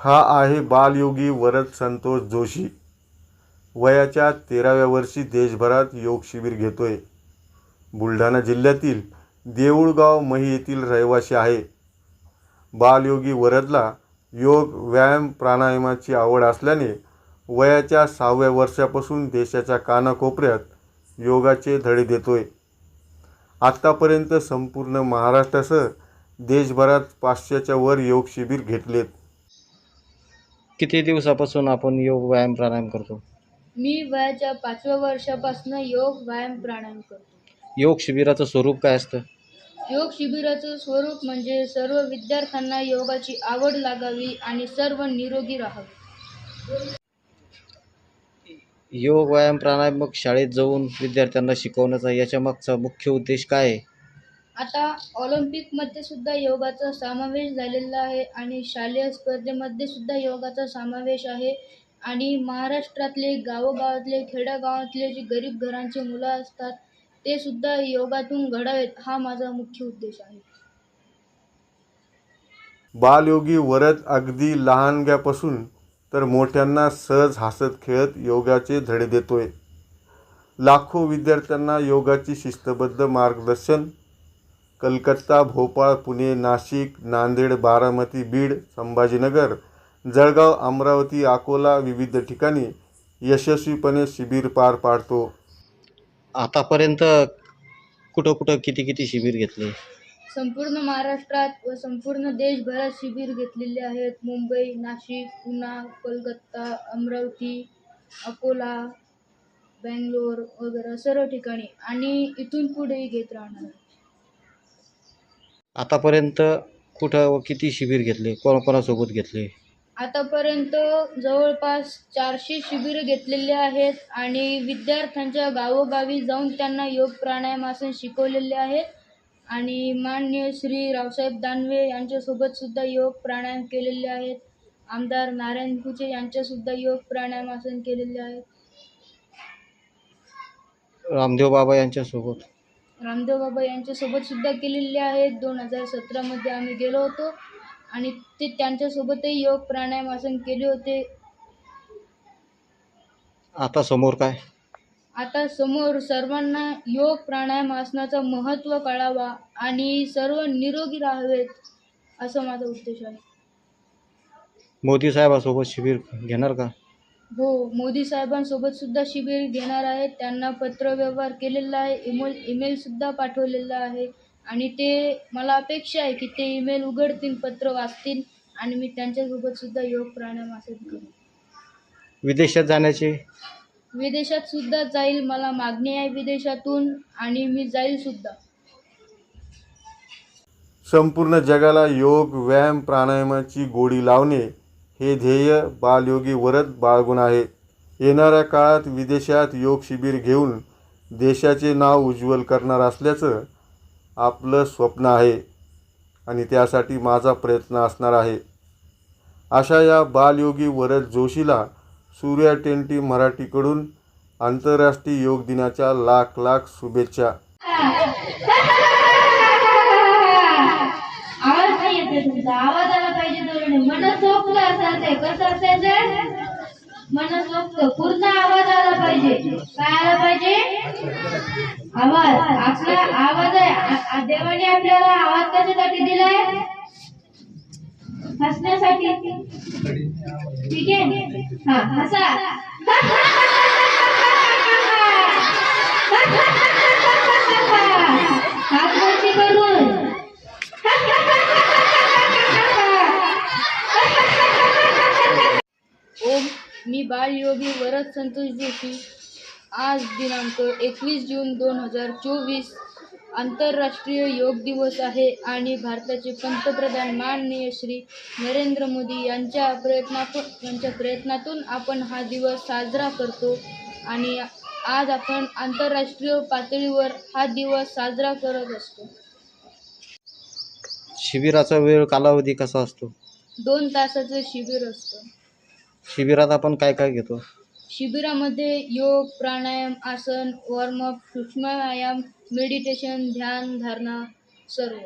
हा आहे बालयोगी वरद संतोष जोशी. वयाच्या तेराव्या वर्षी देशभरात योग शिबिर घेतोय. बुलढाणा जिल्ह्यातील देऊळगाव मही येथील रहिवासी आहे. बालयोगी वरदला योग व्यायाम प्राणायामाची आवड असल्याने वयाच्या सहाव्या वर्षापासून देशाच्या कानाकोपऱ्यात योगाचे धडे देतोय. आत्तापर्यंत संपूर्ण महाराष्ट्रासह देशभरात पाचशेच्या वर योग शिबिर घेतलेत. किती दिवसापासून आपण योग व्यायाम प्राणायाम करतो? मी वयाच्या पाचव्या वर्षापासून योग व्यायाम प्राणायाम करतो. योग शिबिराचं स्वरूप काय असतं? योग शिबिराचं स्वरूप म्हणजे सर्व विद्यार्थ्यांना योगाची आवड लागावी आणि सर्व निरोगी राहावे. योग व्यायाम प्राणायाम मग शाळेत जाऊन विद्यार्थ्यांना शिकवण्याचा याच्या मागचा मुख्य उद्देश काय आहे? आता ऑलिम्पिकमध्ये सुद्धा योगाचा समावेश झालेला आहे आणि शालेय स्पर्धेमध्ये सुद्धा योगाचा समावेश आहे. आणि महाराष्ट्रातले गावोगावातले खेड्यागावातले जे गरीब घरांचे मुलं असतात ते सुद्धा योगातून घडावेत हा माझा मुख्य उद्देश आहे. बालयोगी वरद अगदी लहानग्यापासून तर मोठ्यांना सहज हसत खेळत योगाचे धडे देतोय. लाखो विद्यार्थ्यांना योगाची शिस्तबद्ध मार्गदर्शन कलकत्ता भोपाळ पुणे नाशिक नांदेड बारामती बीड संभाजीनगर जळगाव अमरावती अकोला विविध ठिकाणी यशस्वीपणे शिबिर पार पाडतो. आतापर्यंत कुठं कुठं किती किती शिबिर घेतले? संपूर्ण महाराष्ट्रात व संपूर्ण देशभरात शिबिर घेतलेले आहेत. मुंबई नाशिक पुणा कोलकाता अमरावती अकोला बँगलोर वगैरे सर्व ठिकाणी. आणि इथून पुढेही घेत राहणार. आहे. आतापर्यंत कुठं व किती शिबिर घेतले? कोणाकोणासोबत घेतले? आतापर्यंत जवळपास चारशे शिबिरं घेतलेले आहेत आणि विद्यार्थ्यांच्या गावोगावी जाऊन त्यांना योग प्राणायामासन शिकवलेले आहेत. आणि माननीय श्री रावसाहेब दानवे यांच्यासोबत सुद्धा योग प्राणायाम केलेले आहेत. आमदार नारायण कुचे यांच्यासुद्धा योग प्राणायामासन केलेले आहेत. रामदेव बाबा यांच्यासोबत. रामदेव बाबा यांच्यासोबत सुद्धा केलेले आहेत दोन हजार सतरामध्ये आम्ही गेलो होतो आणि ते त्यांच्यासोबतही योग प्राणायामासन केले होते. आता समोर काय? आता समोर सर्वांना योग प्राणायाम आसनाचं महत्त्व कळावा आणि सर्व निरोगी राहावेत असं माझा उद्देश आहे. मोदी साहेबासोबत शिबिर घेणार का? हो मोदी साहेबांसोबत सुद्धा शिबिर घेणार आहे त्यांना पत्रव्यवहार केलेला आहे ईमेल ईमेलसुद्धा पाठवलेला आहे. आणि ते मला अपेक्षा आहे की ते ईमेल उघडतील पत्र वाचतील आणि मी त्यांच्यासोबत सुद्धा योग प्राणायाम आसन करेन विदेशात जाण्याचे? विदेशात सुद्धा जाईल मला मागणी आहे विदेशातून आणि मी जाईल सुद्धा. संपूर्ण जगाला योग व्यायाम प्राणायामाची गोडी लावणे हे ध्येय बालयोगी वरद बाळगून आहे. येणाऱ्या काळात विदेशात योग शिबिर घेऊन देशाचे नाव उज्ज्वल करणार असल्याचं आपलं स्वप्न आहे आणि त्यासाठी माझा प्रयत्न असणार आहे. अशा या बालयोगी वरद जोशीला सूर्या टेंटी मराठीकडून आंतरराष्ट्रीय योग दिनाच्या लाख लाख शुभेच्छा. आवाज नाही येते तुमचा. आवाज मन पाहिजे दोन्ही मनसोक्त असायचंय कसं मन मनसोक्त पूर्ण आवाज आला पाहिजे. काय आला पाहिजे? आवाज. आपला आवाज आहे. देवाने आपल्याला आवाज कशासाठी दिलाय? हसण्यासाठी. ठीक आहे? हा हसा हात वरती करून ओम मी बालयोगी वरद संतोष जोशी. आज दिनांक एकवीस जून दोन हजार चोवीस. आंतरराष्ट्रीय योग दिवस आहे आणि भारताचे पंतप्रधान माननीय श्री नरेंद्र मोदी यांच्या प्रयत्नातून यांच्या प्रयत्नातून आपण हा दिवस साजरा करतो. आणि आज आपण आंतरराष्ट्रीय पातळीवर हा दिवस साजरा करत असतो. शिबिराचा वेळ कालावधी कसा असतो? दोन तासाचं शिबिर असतं. शिबिरात आपण काय काय घेतो? शिबिरामध्ये योग प्राणायाम आसन वॉर्मअप सूक्ष्म व्यायाम मेडिटेशन ध्यान धारणा सर्व.